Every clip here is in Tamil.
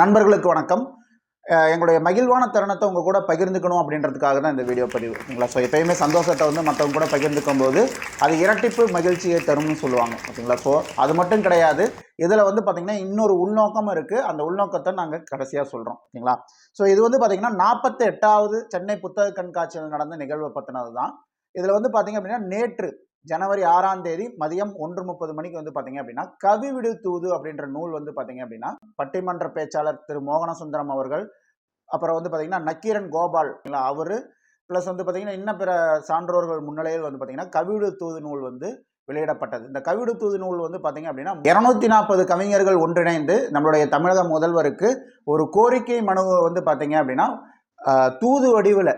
நண்பர்களுக்கு வணக்கம். எங்களுடைய மகிழ்வான தருணத்தை உங்கள் கூட பகிர்ந்துக்கணும் அப்படின்றதுக்காக தான் இந்த வீடியோ பதிவு. ஓகேங்களா? ஸோ எப்பயுமே சந்தோஷத்தை வந்து மற்றவங்க கூட பகிர்ந்துக்கும் போது அது இரட்டிப்பு மகிழ்ச்சியை தரும்னு சொல்லுவாங்க. ஓகேங்களா? ஸோ அது மட்டும் கிடையாது. இதில் வந்து பார்த்திங்கன்னா இன்னொரு உள்நோக்கமும் இருக்குது அந்த உள்நோக்கத்தை நாங்கள் கடைசியாக சொல்கிறோம் ஓகேங்களா? ஸோ இது வந்து பார்த்திங்கன்னா நாற்பத்தி எட்டாவது சென்னை புத்தக கண்காட்சியில் நடந்த நிகழ்வை பற்றினது தான் இதில் வந்து பார்த்திங்க அப்படின்னா நேற்று ஜனவரி ஆறாம் தேதி மதியம் ஒன்று முப்பது மணிக்கு வந்து பார்த்தீங்க அப்படின்னா கவிவிடு தூது அப்படின்ற நூல் வந்து பார்த்தீங்க அப்படின்னா பட்டிமன்ற பேச்சாளர் திரு மோகனசுந்தரம் அவர்கள் அப்புறம் வந்து பார்த்தீங்கன்னா நக்கீரன் கோபால் அவர் ப்ளஸ் வந்து பார்த்தீங்கன்னா இன்னும் பிற சான்றோர்கள் முன்னிலையில் வந்து பார்த்தீங்கன்னா கவிடு தூது நூல் வந்து வெளியிடப்பட்டது. இந்த கவிடு தூது நூல் வந்து பார்த்தீங்க அப்படின்னா இரநூத்தி நாற்பது கவிஞர்கள் ஒன்றிணைந்து நம்மளுடைய தமிழக முதல்வருக்கு ஒரு கோரிக்கை மனு வந்து பார்த்தீங்க அப்படின்னா தூது வடிவில்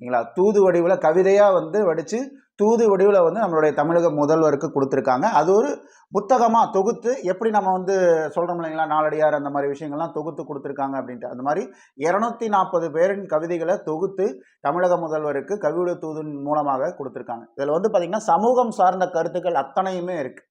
ஓகேங்களா தூது வடிவில் கவிதையாக வந்து வடித்து தூது வடிவில் வந்து நம்மளுடைய தமிழக முதல்வருக்கு கொடுத்துருக்காங்க. அது ஒரு புத்தகமாக தொகுத்து எப்படி நம்ம வந்து சொல்கிறோம் இல்லைங்களா? நாலடியார் அந்த மாதிரி விஷயங்கள்லாம் தொகுத்து கொடுத்துருக்காங்க அப்படின்ட்டு. அந்த மாதிரி இரநூத்தி நாற்பது பேரின் கவிதைகளை தொகுத்து தமிழக முதல்வருக்கு கவிதை தூதின் மூலமாக கொடுத்துருக்காங்க. இதில் வந்து பார்த்திங்கன்னா சமூகம் சார்ந்த கருத்துக்கள் அத்தனையுமே இருக்குது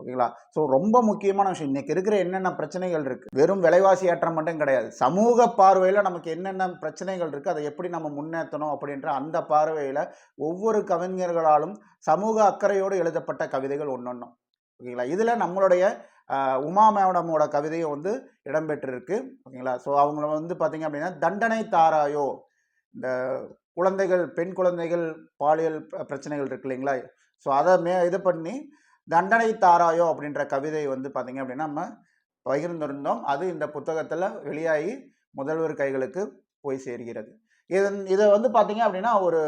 ஓகேங்களா? ஸோ ரொம்ப முக்கியமான விஷயம். இன்றைக்கி இருக்கிற என்னென்ன பிரச்சனைகள் இருக்குது வெறும் விலைவாசி ஏற்றம் மட்டும் கிடையாது. சமூக பார்வையில் நமக்கு என்னென்ன பிரச்சனைகள் இருக்குது அதை எப்படி நம்ம முன்னேற்றணும் அப்படின்ற அந்த பார்வையில் ஒவ்வொரு கவிஞர்களாலும் சமூக அக்கறையோடு எழுதப்பட்ட கவிதைகள் ஒன்றொன்றும் ஓகேங்களா? இதில் நம்மளுடைய உமா மேடமோட கவிதையும் வந்து இடம்பெற்றிருக்கு. ஓகேங்களா? ஸோ அவங்கள வந்து பார்த்தீங்க அப்படின்னா தண்டனை தாராயோ? இந்த குழந்தைகள் பெண் குழந்தைகள் பாலியல் பிரச்சனைகள் இருக்கு இல்லைங்களா? ஸோ அதை மே இது பண்ணி தண்டனை தாராயோ அப்படின்ற கவிதை வந்து பார்த்தீங்க அப்படின்னா நம்ம பகிர்ந்திருந்தோம். அது இந்த புத்தகத்தில் வெளியாகி முதல்வர் கைகளுக்கு போய் சேர்கிறது. இதன் இதை வந்து பார்த்தீங்க அப்படின்னா ஒரு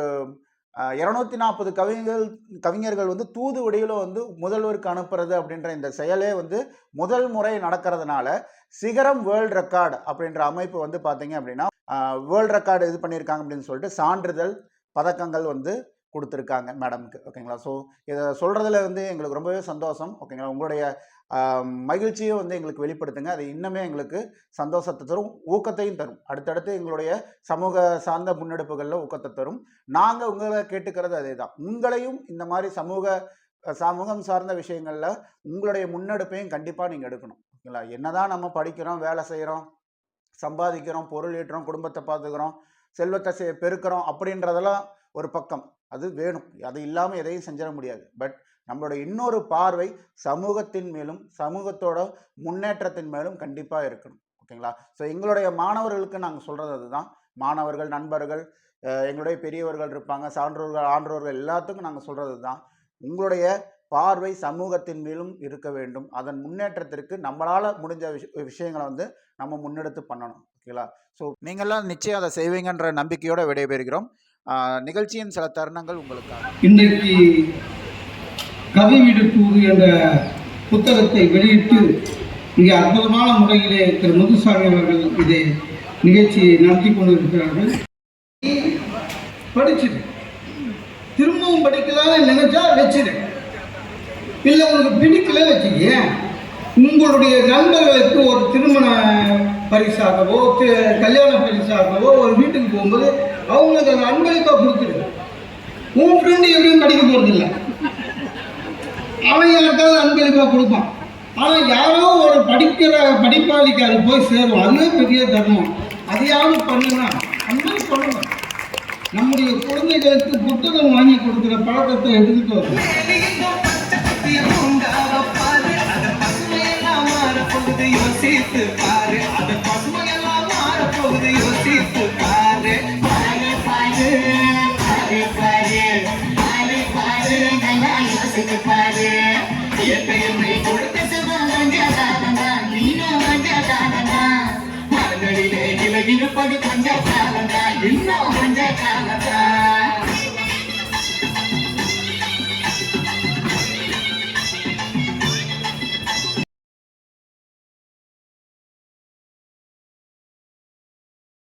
இரநூத்தி நாற்பது கவிஞர்கள் கவிஞர்கள் வந்து தூது வடிவில் வந்து முதல்வருக்கு அனுப்புறது அப்படின்ற இந்த செயலே வந்து முதல் முறை நடக்கிறதுனால சிகரம் வேர்ல்ட் ரெக்கார்டு அப்படின்ற அமைப்பு வந்து பார்த்தீங்க அப்படின்னா வேர்ல்ட் ரெக்கார்டு இது பண்ணியிருக்காங்க அப்படின்னு சொல்லிட்டு சான்றிதழ் பதக்கங்கள் வந்து கொடுத்துருக்காங்க மேடம்க்கு ஓகேங்களா? ஸோ இதை சொல்கிறதுல வந்து எங்களுக்கு ரொம்பவே சந்தோஷம் ஓகேங்களா? உங்களுடைய மகிழ்ச்சியும் வந்து எங்களுக்கு வெளிப்படுத்துங்க. அது இன்னுமே எங்களுக்கு சந்தோஷத்தை தரும் ஊக்கத்தையும் தரும். அடுத்தடுத்து எங்களுடைய சமூக சார்ந்த முன்னெடுப்புகளில் ஊக்கத்தை தரும். நாங்கள் உங்களை கேட்டுக்கிறது அதே தான் உங்களையும் இந்த மாதிரி சமூக சமூகம் சார்ந்த விஷயங்களில் உங்களுடைய முன்னெடுப்பையும் கண்டிப்பாக நீங்கள் எடுக்கணும் ஓகேங்களா? என்னதான் நம்ம படிக்கிறோம் வேலை செய்கிறோம் சம்பாதிக்கிறோம் பொருள் ஈட்டுறோம் குடும்பத்தை பார்த்துக்கிறோம் செல்வத்தை பெருக்கிறோம் அப்படின்றதெல்லாம் ஒரு பக்கம். அது வேணும். அது இல்லாமல் எதையும் செஞ்சிட முடியாது. பட் நம்மளோட இன்னொரு பார்வை சமூகத்தின் மேலும் சமூகத்தோட முன்னேற்றத்தின் மேலும் கண்டிப்பாக இருக்கணும். ஓகேங்களா ஸோ எங்களுடைய மாணவர்களுக்கு நாங்கள் சொல்கிறது அதுதான். மாணவர்கள் நண்பர்கள் எங்களுடைய பெரியவர்கள் இருப்பாங்க சான்றோர்கள் ஆன்றோர்கள் எல்லாத்துக்கும் நாங்கள் சொல்கிறது தான் உங்களுடைய பார்வை சமூகத்தின் மேலும் இருக்க வேண்டும். அதன் முன்னேற்றத்திற்கு நம்மளால் முடிஞ்ச விஷ விஷயங்களை வந்து நம்ம முன்னெடுத்து பண்ணணும். ஓகேங்களா ஸோ நீங்கள்லாம் நிச்சயம் அதை செய்வீங்கன்ற நம்பிக்கையோடு விடைபெறுகிறோம். நிகழ்ச்சியின் சில தருணங்கள் உங்களுக்காக. இன்றைக்கு கவி வீடு என்ற புத்தகத்தை வெளியிட்டு மிக அற்புதமான முறையிலே திரு முத்துசாமி அவர்கள் இதை நிகழ்ச்சியை நடத்தி கொண்டிருக்கிறார்கள். படிச்சிடு திரும்பவும் படிக்கலாம்னு நினைச்சா வச்சிடு இல்லை உங்களுக்கு பிடிக்கல வச்சுக்க உங்களுடைய நண்பர்களுக்கு ஒரு திருமண பரிசாகவோ கல்யாண பரிசாகவோ ஒரு வீட்டுக்கு போகும்போது அவங்களுக்கு அந்த அன்பளிப்பாக கொடுத்துடு உன் ஃப்ரெண்டு எப்படியும் படிக்க போகிறதில்ல அவன் யாருக்காவது அன்பளிப்பாக கொடுப்பான். ஆனால் யாரோ ஒரு படிக்கிற படிப்பாளிக்கு அது போய் சேரும். அதுவே பெரிய தர்மம். அதையாவது பண்ணுங்க அந்த மாதிரி பண்ணுங்க. நம்முடைய குழந்தைகளுக்கு புத்தகம் வாங்கி கொடுக்குற பழக்கத்தை எடுத்துட்டு வரணும் போகுது யோசித்து பாரு. அந்த மாற போகுது யோசித்து பாரு. பாரு பாரு பாரு பாரு. பாரு பாரு நல்லா யோசித்து பாரு. என்னை கொடுத்த சுகம் கொஞ்ச காலந்தா நீனும் கொஞ்ச காலந்தா மரங்களிலே இலகிருப்பது கொஞ்ச காலந்தா இன்னும் கொஞ்ச காலந்தா